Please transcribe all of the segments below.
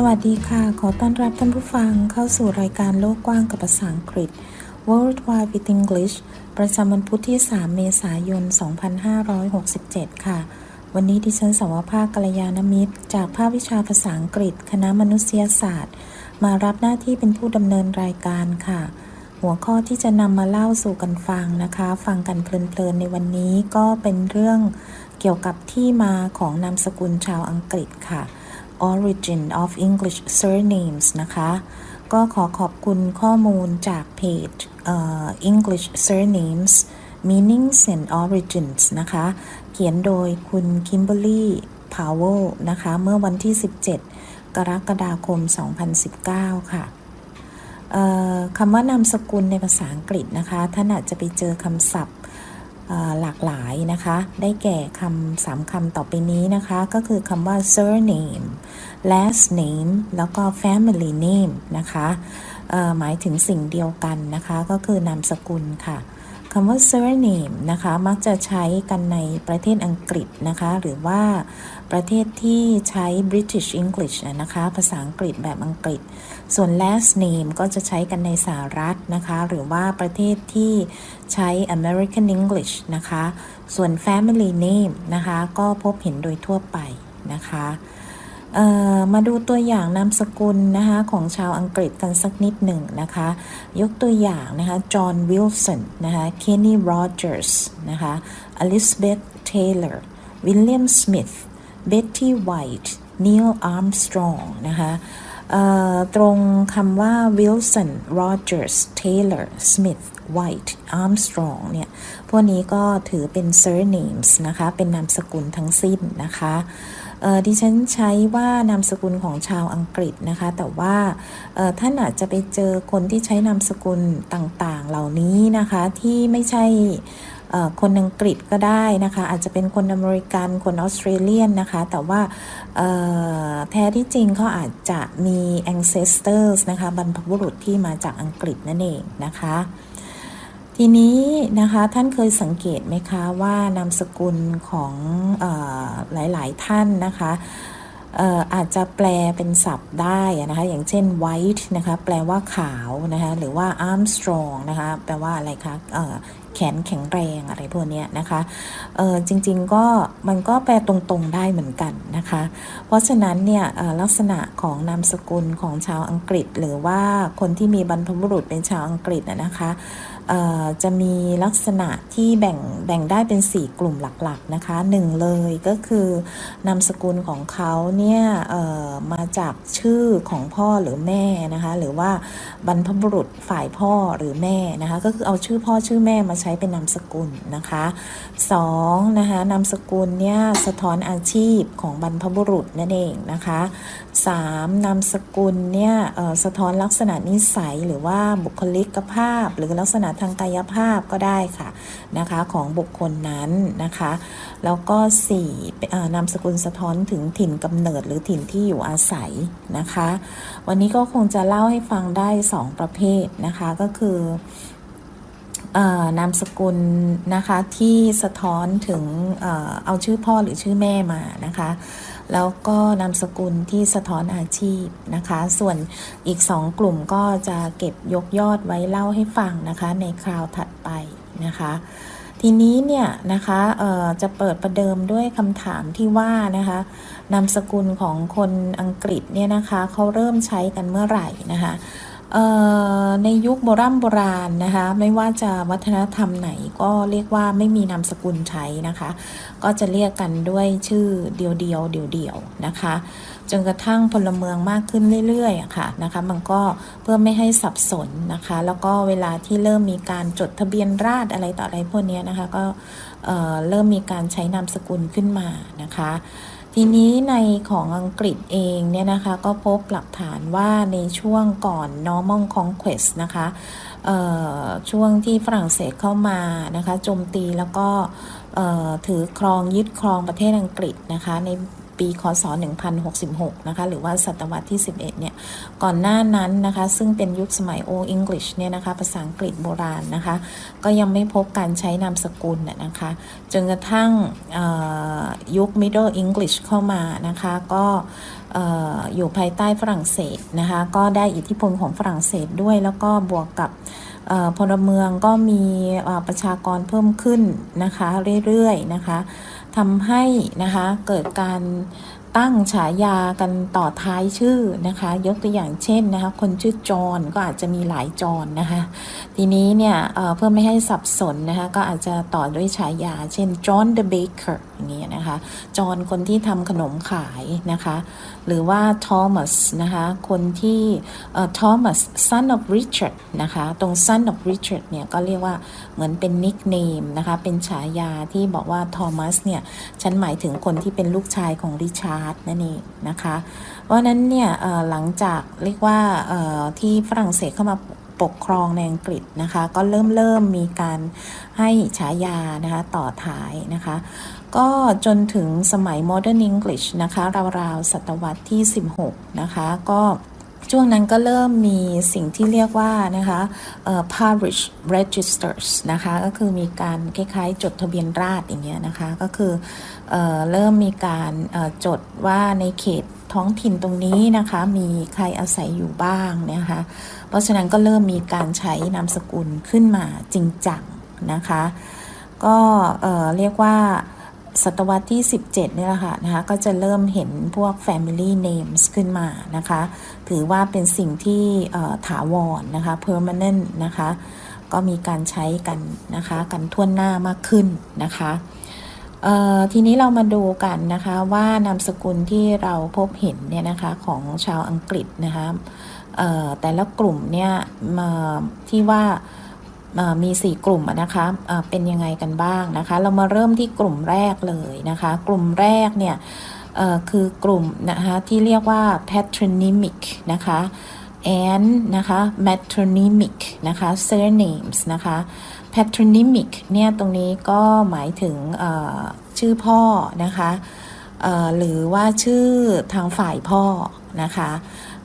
สวัสดีค่ะ ขอต้อนรับท่านผู้ฟังเข้าสู่รายการโลกกว้างกับภาษาอังกฤษ World Wide with English ประจำวันพุธที่ 3 เมษายน 2567 ค่ะ วันนี้ดิฉันสาวภาคกัลยาณมิตร จากภาควิชาภาษาอังกฤษ คณะมนุษยศาสตร์ มารับหน้าที่เป็นผู้ดำเนินรายการค่ะ หัวข้อที่จะนำมาเล่าสู่กันฟังนะคะ ฟังกันเพลินๆในวันนี้ก็เป็นเรื่องเกี่ยวกับที่มาของนามสกุลชาวอังกฤษค่ะ Origin of English Surnames นะคะ ก็ขอขอบคุณข้อมูลจากเพจอ่อ English Surnames Meanings and Origins นะคะ เขียนโดยคุณ Kimberly Powell นะคะ เมื่อวันที่ 17 กรกฎาคม 2019 ค่ะเอ่อคำว่านามสกุลในภาษาอังกฤษนะคะ ท่านอาจจะไปเจอคำศัพท์ หลากหลายนะคะ ได้แก่คำสามคำต่อไปนี้นะคะ ก็คือคำว่า surname last name แล้วก็ family name นะคะหมายถึงสิ่งเดียวกันนะคะ ก็คือนามสกุลค่ะคำว่า surname นะคะ มักจะใช้กันในประเทศอังกฤษนะคะ หรือว่าประเทศที่ใช้ British English นะคะ ภาษาอังกฤษแบบอังกฤษ ส่วน last name ก็จะใช้กันในสหรัฐนะคะ หรือว่าประเทศที่ใช้ American English นะคะ ส่วน family name นะคะ ก็พบเห็นโดยทั่วไปนะคะมาดูตัวอย่างนามสกุลนะคะของชาวอังกฤษกันสักนิดหนึ่งนะคะ ยกตัวอย่างนะคะ John Wilson นะคะ Kenny Rogers นะคะ Elizabeth Taylor William Smith Betty White Neil Armstrong นะคะ ตรงคำว่า Wilson Rogers Taylor Smith White Armstrong เนี่ย พวกนี้ก็ถือเป็น surnames นะคะ เป็นนามสกุลทั้งสิ้นนะคะเอ่อดิฉันใช้ว่านามสกุลของชาวอังกฤษนะคะ แต่ว่าท่านอาจจะไปเจอคนที่ใช้นามสกุลต่างๆ เหล่านี้นะคะที่ไม่ใช่ คนอังกฤษก็ได้นะคะ อาจจะเป็นคนอเมริกันคนออสเตรเลียนนะคะ แต่ว่าแท้ที่จริงเขาอาจจะมี ancestors นะคะบรรพบุรุษที่มาจากอังกฤษนั่นเองนะคะทีนี้นะคะท่านเคยสังเกตไหมคะว่านามสกุลของออหลาย ๆ ท่านนะคะ อาจจะแปลเป็นศัพท์ได้นะคะ อย่างเช่น white นะคะ แปลว่าขาวนะคะ หรือว่า Armstrong นะคะ แปลว่าอะไรคะแขนแข็งแรงอะไรพวกนี้นะคะเออจริงๆก็มันก็แปลตรงๆได้เหมือนกันนะคะ เพราะฉะนั้นเนี่ยลักษณะของนามสกุลของชาวอังกฤษ หรือว่าคนที่มีบรรพบุรุษเป็นชาวอังกฤษนะคะ จะมีลักษณะที่แบ่งแบ่งได้เป็น 4 กลุ่มหลักๆนะคะหนึ่งเลยก็คือนามสกุลของเขาเนี่ยมาจากชื่อของพ่อหรือแม่นะคะหรือว่าบรรพบุรุษฝ่ายพ่อหรือแม่นะคะก็คือเอาชื่อพ่อชื่อแม่มาใช้เป็นนามสกุลนะคะสองนะคะนามสกุลเนี่ยสะท้อนอาชีพของบรรพบุรุษนั่นเองนะคะสามนามสกุลเนี่ยสะท้อนลักษณะนิสัยหรือว่าบุคลิกภาพหรือลักษณะทางกายภาพก็ได้ค่ะนะคะของบุคคลนั้นนะคะ แล้วก็สี่นามสกุลสะท้อนถึงถิ่นกำเนิดหรือถิ่นที่อยู่อาศัยนะคะ วันนี้ก็คงจะเล่าให้ฟังได้สองประเภทนะคะก็คือ นามสกุลนะคะที่สะท้อนถึงเอาชื่อพ่อหรือชื่อแม่มานะคะ แล้วก็นามสกุลที่สะท้อนอาชีพนะคะ ส่วนอีกสองกลุ่มก็จะเก็บยกยอดไว้เล่าให้ฟังนะคะในคราวถัดไปนะคะทีนี้เนี่ยนะคะจะเปิดประเดิมด้วยคำถามที่ว่านะคะนามสกุลของคนอังกฤษเนี่ยนะคะเขาเริ่มใช้กันเมื่อไหร่นะคะ ในยุคโบราณโบราณนะคะ ไม่ว่าจะวัฒนธรรมไหนก็เรียกว่าไม่มีนามสกุลใช้นะคะ ก็จะเรียกกันด้วยชื่อเดียวเดียวเดียวเดียวนะคะ จนกระทั่งพลเมืองมากขึ้นเรื่อยๆะค่ะนะคะ มันก็เพื่อไม่ให้สับสนนะคะ แล้วก็เวลาที่เริ่มมีการจดทะเบียนราษอะไรต่ออะไรพวกนี้นะคะ ก็เเริ่มมีการใช้นามสกุลขึ้นมานะคะ ทีนี้ในของอังกฤษเองเนี่ยนะคะก็พบหลักฐานว่าในช่วงก่อน Norman Conquest นะคะช่วงที่ฝรั่งเศสเข้ามานะคะโจมตีแล้วก็ถือครองยึดครองประเทศอังกฤษนะคะใน ปีคศ 1066 นะคะ หรือว่าศตวรรษที่ 11 เนี่ย ก่อนหน้านั้นนะคะ ซึ่งเป็นยุคสมัย Old English เนี่ยนะคะ ภาษาอังกฤษโบราณนะคะ ก็ยังไม่พบการใช้นามสกุลน่ะนะคะ จนกระทั่งยุค Middle English เข้ามานะคะ ก็เอ่อยู่ภายใต้ฝรั่งเศสนะคะ ก็ได้อิทธิพลของฝรั่งเศสด้วย แล้วก็บวกกับพลเมืองก็มีประชากรเพิ่มขึ้นนะคะ เรื่อยๆนะคะ ทำให้นะคะเกิดการตั้งฉายากันต่อท้ายชื่อนะคะ ยกตัวอย่างเช่นนะคะคนชื่อจอห์นก็อาจจะมีหลายจอห์นนะคะ ทีนี้เนี่ยเเพื่อไม่ให้สับสนนะคะก็อาจจะต่อด้วยฉายา เช่นจอนเดอะเบเกอร์างนี้นะคะ จอห์นคนที่ทำขนมขายนะคะ หรือว่า Thomas นะคะ คนที่เอ่อ Thomas son of Richard นะคะ ตรง son of Richard เนี่ยก็เรียกว่าเหมือนเป็น nickname นะคะ เป็นฉายาที่บอกว่า Thomas เนี่ย ฉันหมายถึงคนที่เป็นลูกชายของริชาร์ดนั่นเองนะคะ เพราะนั้นเนี่ยหลังจากเรียกว่าที่ฝรั่งเศสเข้ามา ปกครองในอังกฤษนะคะ ก็เริ่มเริ่มมีการให้ฉายานะคะต่อท้ายนะคะ ก็จนถึงสมัย Modern English นะคะราวๆศตวรรษที่ 16 นะคะ ก็ช่วงนั้นก็เริ่มมีสิ่งที่เรียกว่านะคะเอ่อ parish registers นะคะก็คือมีการคล้ายๆ จดทะเบียนราษฎร์อย่างเงี้ยนะคะ ก็คือเอ่อเริ่มมีการเอ่อจดว่าในเขตท้องถิ่นตรงนี้นะคะ มีใครอาศัยอยู่บ้างนะคะ เพราะฉะนั้นก็เริ่มมีการใช้นามสกุลขึ้นมาจริงจังนะคะ ก็เเรียกว่าศตวรรษที่ 17เนี่ยแหละค่ะนะคะก็จะเริ่มเห็นพวก family names ขึ้นมานะคะ ถือว่าเป็นสิ่งที่ถาวรนะคะ permanent นะคะ ก็มีการใช้กันนะคะกันทั่วหน้ามากขึ้นนะคะทีนี้เรามาดูกันนะคะว่านามสกุลที่เราพบเห็นเนี่ยนะคะของชาวอังกฤษนะคะ แต่ละกลุ่มเนี่ยที่ว่ามี 4 กลุ่มนะคะเอ่อเป็นยังไงกันบ้างนะคะ เรามาเริ่มที่กลุ่มแรกเลยนะคะ กลุ่มแรกเนี่ยคือกลุ่มนะคะที่เรียกว่า patronymic นะคะ and นะคะ matronymic นะคะ surnames นะคะ patronymic เนี่ยตรงนี้ก็หมายถึงชื่อพ่อนะคะหรือว่าชื่อทางฝ่ายพ่อนะคะ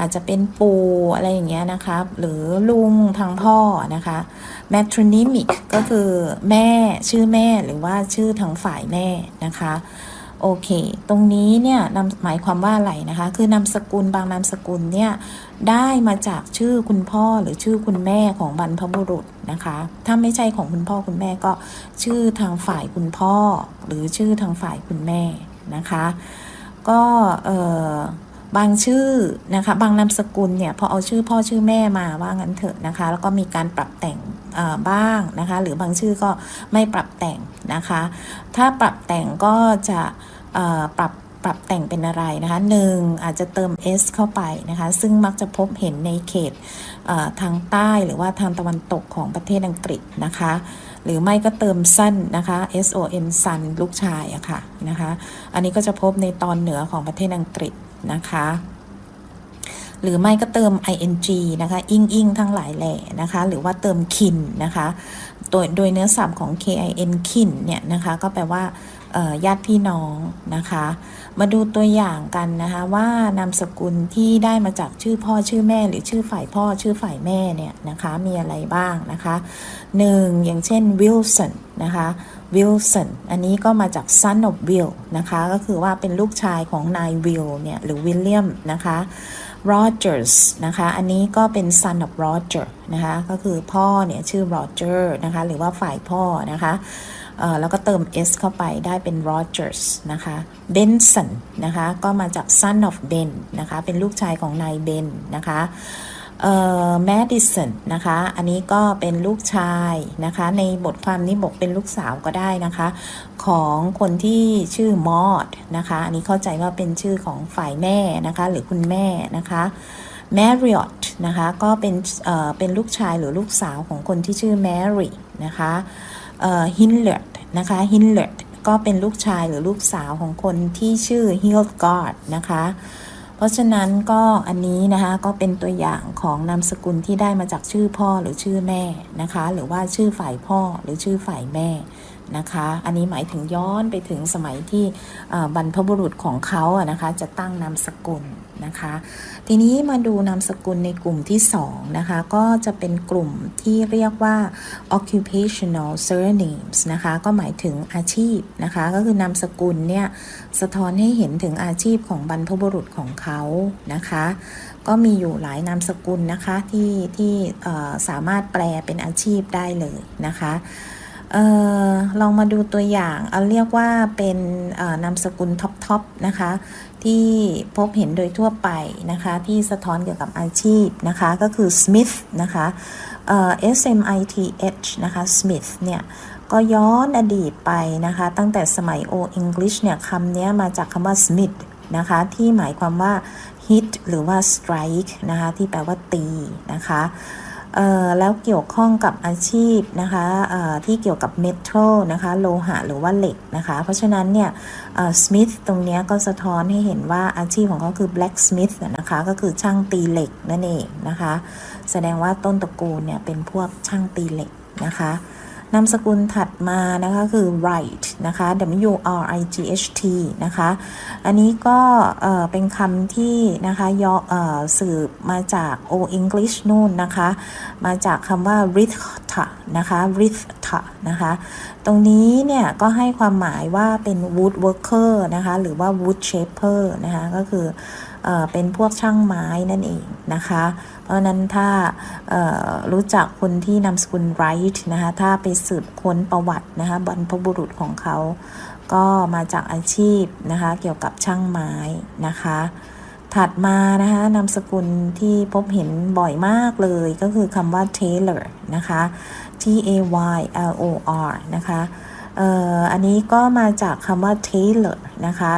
อาจจะเป็นปู่อะไรอย่างเงี้ยนะคะหรือลุงทางพ่อนะคะ matronymic ก็คือแม่ชื่อแม่หรือว่าชื่อทางฝ่ายแม่นะคะโอเค ตรงนี้เนี่ยนำหมายความว่าอะไรนะคะ คือนามสกุลบางนามสกุลเนี่ยได้มาจากชื่อคุณพ่อหรือชื่อคุณแม่ของบรรพบุรุษนะคะ ถ้าไม่ใช่ของคุณพ่อคุณแม่ก็ชื่อทางฝ่ายคุณพ่อ หรือชื่อทางฝ่ายคุณแม่นะคะ ก็เอ่อ บางชื่อนะคะ บางนามสกุลเนี่ยพอเอาชื่อพ่อชื่อแม่มาว่างั้นเถอะนะคะ แล้วก็มีการปรับแต่งบ้างนะคะ หรือบางชื่อก็ไม่ปรับแต่งนะคะ ถ้าปรับแต่งก็จะปรับปรับแต่งเป็นอะไรนะคะหนึ่งอาจจะเติม s เข้าไปนะคะ ซึ่งมักจะพบเห็นในเขตทางใต้หรือว่าทางตะวันตกของประเทศอังกฤษนะคะ หรือไม่ก็เติมสั้นนะคะ s o n สันลูกชายอะค่ะนะคะ อันนี้ก็จะพบในตอนเหนือของประเทศอังกฤษ นะคะ หรือไม่ก็เติม ing นะคะ อิงอิงทั้งหลายแหล่นะคะ หรือว่าเติม kin นะคะโดยโดยเนื้อสับของ kin คินเนี่ยนะคะ ก็แปลว่าญาติพี่น้องนะคะ มาดูตัวอย่างกันนะคะว่านามสกุลที่ได้มาจากชื่อพ่อชื่อแม่ หรือชื่อฝ่ายพ่อชื่อฝ่ายแม่เนี่ยนะคะมีอะไรบ้างนะคะหนึ่งอย่างเช่น Wilson นะคะ Wilson อันนี้ก็มาจาก son of Will นะคะก็คือว่าเป็นลูกชายของนาย Will เนี่ยหรือ William นะคะ Rogers นะคะอันนี้ก็เป็น son of Roger นะคะก็คือพ่อเนี่ยชื่อ Roger นะคะหรือว่าฝ่ายพ่อนะคะ แล้วก็เติม s เข้าไปได้เป็น Rogers นะคะ Benson นะคะ ก็มาจาก son of Ben นะคะ เป็นลูกชายของนายเบนนะคะเอ่อ Madison นะคะ อันนี้ก็เป็นลูกชายนะคะ ในบทความนี้บอกเป็นลูกสาวก็ได้นะคะ ของคนที่ชื่อมอดนะคะ อันนี้เข้าใจว่าเป็นชื่อของฝ่ายแม่นะคะ หรือคุณแม่นะคะ Marriott นะคะ ก็เป็นเอ่อเป็นลูกชายหรือลูกสาวของคนที่ชื่อ Mary นะคะเอ่อ Hinlert น นะคะฮินเลตก็เป็นลูกชายหรือลูกสาวของคนที่ชื่อฮิลกอดนะคะ เพราะฉะนั้นก็อันนี้นะคะก็เป็นตัวอย่างของนามสกุลที่ได้มาจากชื่อพ่อหรือชื่อแม่นะคะ หรือว่าชื่อฝ่ายพ่อหรือชื่อฝ่ายแม่ นะคะ อันนี้หมายถึงย้อนไปถึงสมัยที่บรรพบุรุษของเขาอะนะคะจะตั้งนามสกุลนะคะ ทีนี้มาดูนามสกุลในกลุ่มที่2นะคะก็จะเป็นกลุ่มที่เรียกว่า occupational surnames นะคะก็หมายถึงอาชีพนะคะก็คือนามสกุลเนี่ยสะท้อนให้เห็นถึงอาชีพของบรรพบุรุษของเขานะคะ ก็มีอยู่หลายนามสกุลนะคะที่ที่สามารถแปลเป็นอาชีพได้เลยนะคะ เออลองมาดูตัวอย่างเอาเรียกว่าเป็นนามสกุลท็อปๆนะคะ ที่พบเห็นโดยทั่วไปนะคะ ที่สะท้อนเกี่ยวกับอาชีพนะคะ ก็คือ Smith นะคะเอ่อ S M I T H นะคะ Smith เนี่ย ก็ย้อนอดีตไปนะคะ ตั้งแต่สมัย O English เนี่ยคำนี้มาจากคำว่า Smith นะคะ ที่หมายความว่า hit หรือว่า strike นะคะ ที่แปลว่าตีนะคะ แล้วเกี่ยวข้องกับอาชีพนะคะออที่เกี่ยวกับเมทัลนะคะโลหะหรือว่าเหล็กนะคะ เพราะฉะนั้นเนี่ยสมิธตรงนี้ก็สะท้อนให้เห็นว่าอาชีพของเขาคือ blacksmith นะคะก็คือช่างตีเหล็กนั่นเองนะคะ แสดงว่าต้นตระกูลเนี่ยเป็นพวกช่างตีเหล็กนะคะ นามสกุลถัดมานะคะคือ right นะคะ W R I G H T นะคะ อันนี้ก็เป็นคำที่นะคะย่อสืบมาจาก Old English นู่นนะคะ มาจากคำว่า Ritha นะคะ Ritha นะคะ ตรงนี้เนี่ยก็ให้ความหมายว่าเป็น woodworker นะคะ หรือว่า wood shaper นะคะ ก็คือเป็นพวกช่างไม้นั่นเองนะคะ เพราะนั้นถ้ารู้จักคนที่นามสกุล Wright นะคะถ้าไปสืบค้นประวัตินะคะบรรพบุรุษของเขา ก็มาจากอาชีพนะคะเกี่ยวกับช่างไม้นะคะถัดมานะคะนามสกุลที่พบเห็นบ่อยมากเลยก็คือคำว่า Taylor นะคะ T A Y L O R นะคะอ,อันนี้ก็มาจากคำว่า tailor นะคะ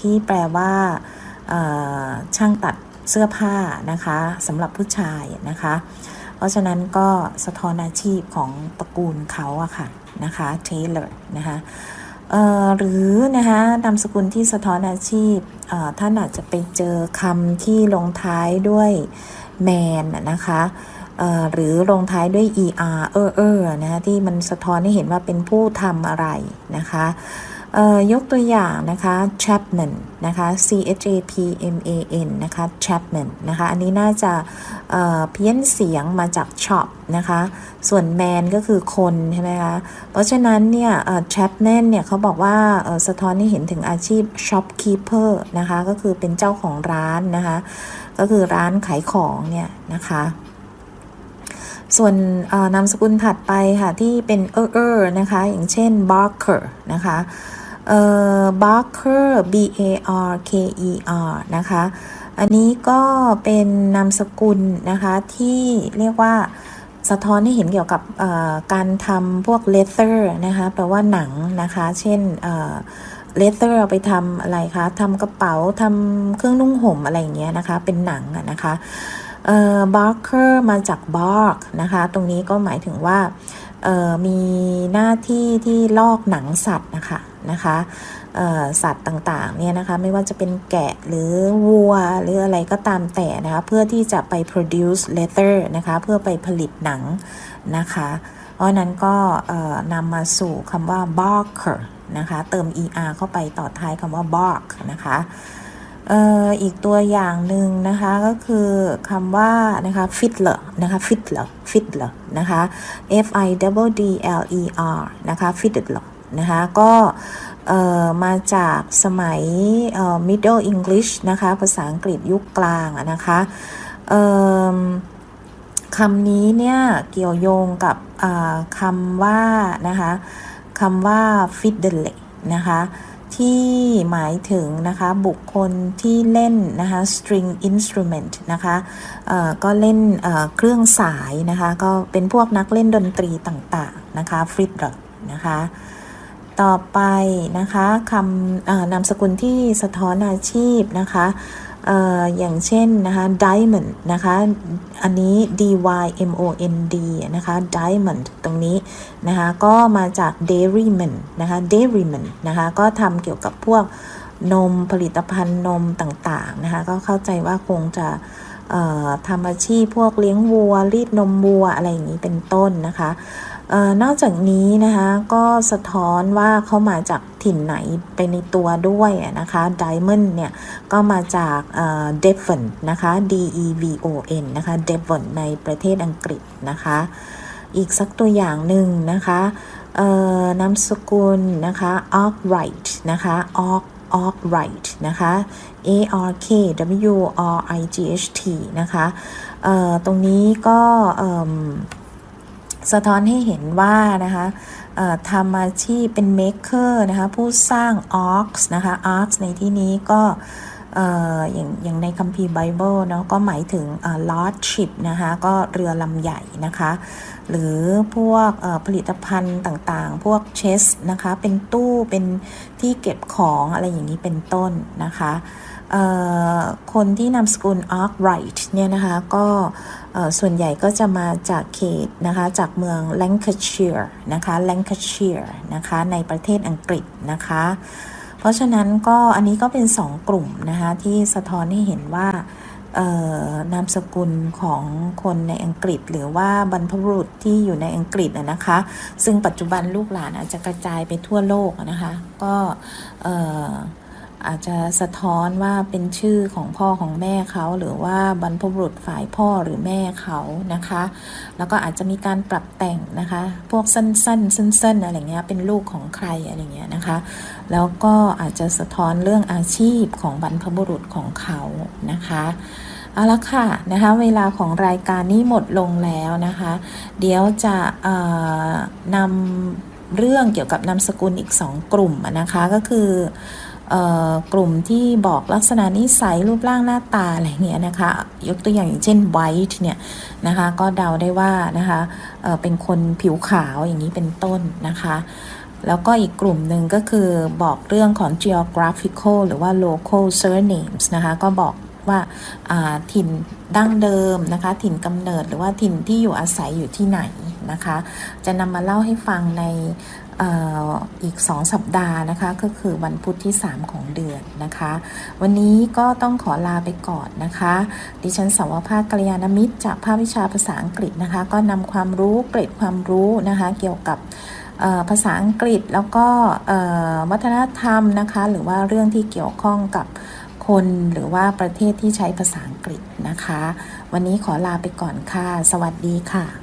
ที่แปลว่าช่างตัด เสื้อผ้านะคะสำหรับผู้ชายนะคะ เพราะฉะนั้นก็สะท้อนอาชีพของตระกูลเขาอะค่ะนะคะ Taylor นะคะหรือนะคะนามสกุลที่สะท้อนอาชีพท่านอาจจะไปเจอคำที่ลงท้ายด้วย man นะคะหรือลงท้ายด้วย er เออเออนะคะที่มันสะท้อนให้เห็นว่าเป็นผู้ทำอะไรนะคะ ยกตัวอย่างนะคะ Chapman นะคะ C H A P M A N นะคะ Chapman นะคะ อันนี้น่าจะเเพี้ยนเสียงมาจาก shop นะคะ ส่วน man ก็คือคนใช่ไหมคะ เพราะฉะนั้นเนี่ยเอ่อ Chapman เนี่ยเขาบอกว่าสะท้อนให้เห็นถึงอาชีพ shopkeeper นะคะ ก็คือเป็นเจ้าของร้านนะคะ ก็คือร้านขายของเนี่ยนะคะส่วนนามสกุลถัดไปค่ะ ที่เป็นเออเออนะคะ อย่างเช่น Barker นะคะ เอ่อ Barker B A R K E R นะคะ อันนี้ก็เป็นนามสกุลนะคะที่เรียกว่าสะท้อนให้เห็นเกี่ยวกับการทำพวก leather นะคะแปลว่าหนังนะคะ เช่นเอ่อ leather เอาไปทำอะไรคะทำกระเป๋าทำเครื่องนุ่งห่มอะไรอย่างเงี้ยนะคะ เป็นหนังนะคะเอ่อ barker มาจาก bark นะคะ ตรงนี้ก็หมายถึงว่า มีหน้าที่ที่ลอกหนังสัตว์นะคะนะคะสัตว์ต่างๆเนี่ยนะคะไม่ว่าจะเป็นแกะหรือวัวหรืออะไรก็ตามแต่นะคะเพื่อที่จะไป produce leather นะคะเพื่อไปผลิตหนังนะคะเพราะนั้นก็นำมาสู่คำว่า barker นะคะเติม er เข้าไปต่อท้ายคำว่า bark นะคะ เอ่ออีกตัวอย่างหนึ่งนะคะก็คือคำว่านะคะ fiddler นะคะ fiddler fiddler นะคะ f i d d l e r นะคะ fiddler นะคะก็เอ่อมาจากสมัยเอ่อ Middle English นะคะภาษาอังกฤษยุคกลางนะคะเอ่อคำนี้เนี่ยเกี่ยวโยงกับคำว่านะคะคำว่า fiddle นะคะ ที่หมายถึงนะคะบุคคลที่เล่นนะคะ string instrument นะคะก็เล่นเเครื่องสายนะคะ ก็เป็นพวกนักเล่นดนตรีต่างๆนะคะ fiddler นะคะ ต่อไปนะคะคำนามสกุลที่สะท้อนอาชีพนะคะ อย่างเช่นนะคะ diamond นะคะ อันนี้ d y m o n d นะคะ diamond ตรงนี้นะคะ ก็มาจาก dairyman นะคะ dairyman นะคะ ก็ทำเกี่ยวกับพวกนมผลิตภัณฑ์นมต่างๆนะคะ ก็เข้าใจว่าคงจะทำอาชีพพวกเลี้ยงวัว รีดนมวัวอะไรอย่างนี้เป็นต้นนะคะ นอกจากนี้นะคะก็สะท้อนว่าเขามาจากถิ่นไหนไปในตัวด้วยนะคะ Diamond เนี่ยก็มาจากเอ่อ Devon นะคะ D E V O N นะคะ Devon ในประเทศอังกฤษนะคะ อีกสักตัวอย่างหนึ่งนะคะนามสกุลนะคะ Arkwright นะคะ Ark Arkwright นะคะ A R K W R I G H T นะคะตรงนี้ก็ สะท้อนให้เห็นว่านะคะทำอาชีพเป็น maker นะคะผู้สร้าง arcs นะคะ arcs ในที่นี้ก็อย่างอย่างในคัมภีร์ไบเบิลเนาะก็หมายถึงเอ่อ large ship นะคะก็เรือลำใหญ่นะคะ หรือพวกผลิตภัณฑ์ต่างๆ พวกเชสนะคะ เป็นตู้เป็นที่เก็บของอะไรอย่างนี้เป็นต้นนะคะ คนที่นามสกุล Arkwright เนี่ยนะคะก็ส่วนใหญ่ก็จะมาจากเขตนะคะจากเมือง Lancashire นะคะ Lancashire นะคะในประเทศอังกฤษนะคะ เพราะฉะนั้นก็อันนี้ก็เป็น 2 กลุ่มนะคะที่สะท้อนให้เห็นว่านามสกุลของคนในอังกฤษ หรือว่าบรรพบุรุษที่อยู่ในอังกฤษนะคะ ซึ่งปัจจุบันลูกหลานอาจจะกระจายไปทั่วโลกนะคะ ก็ อาจจะสะท้อนว่าเป็นชื่อของพ่อของแม่เขาหรือว่าบรรพบุรุษฝ่ายพ่อหรือแม่เขานะคะ แล้วก็อาจจะมีการปรับแต่งนะคะ พวกสั้นๆสั้นๆอะไรเงี้ยเป็นลูกของใครอะไรเงี้ยนะคะ แล้วก็อาจจะสะท้อนเรื่องอาชีพของบรรพบุรุษของเขานะคะเอาละค่ะนะคะเวลาของรายการนี้หมดลงแล้วนะคะ เดี๋ยวจะนำเรื่องเกี่ยวกับนามสกุลอีก 2 กลุ่มนะคะก็คือ กลุ่มที่บอกลักษณะนิสัยรูปร่างหน้าตาอะไรเงี้ยนะคะ ยกตัวอย่างอย่างเช่น white เนี่ยนะคะ ก็เดาได้ว่านะคะเเป็นคนผิวขาวอย่างนี้เป็นต้นนะคะ แล้วก็อีกกลุ่มหนึ่งก็คือบอกเรื่องของ geographical หรือว่า local surnames นะคะ ก็บอกว่าาถิ่นดั้งเดิมนะคะ ถิ่นกำเนิดหรือว่าถิ่นที่อยู่อาศัยอยู่ที่ไหนนะคะ จะนำมาเล่าให้ฟังใน อีก 2 สัปดาห์นะคะ ก็คือวันพุธที่ 3 ของเดือนนะคะ วันนี้ก็ต้องขอลาไปก่อนนะคะ ดิฉันสาวภาคกัลยาณมิตร จากภาควิชาภาษาอังกฤษนะคะ ก็นำความรู้เกร็ดความรู้นะคะ เกี่ยวกับภาษาอังกฤษแล้วก็วัฒนธรรมนะคะ หรือว่าเรื่องที่เกี่ยวข้องกับคนหรือว่าประเทศที่ใช้ภาษาอังกฤษนะคะ วันนี้ขอลาไปก่อนค่ะ สวัสดีค่ะ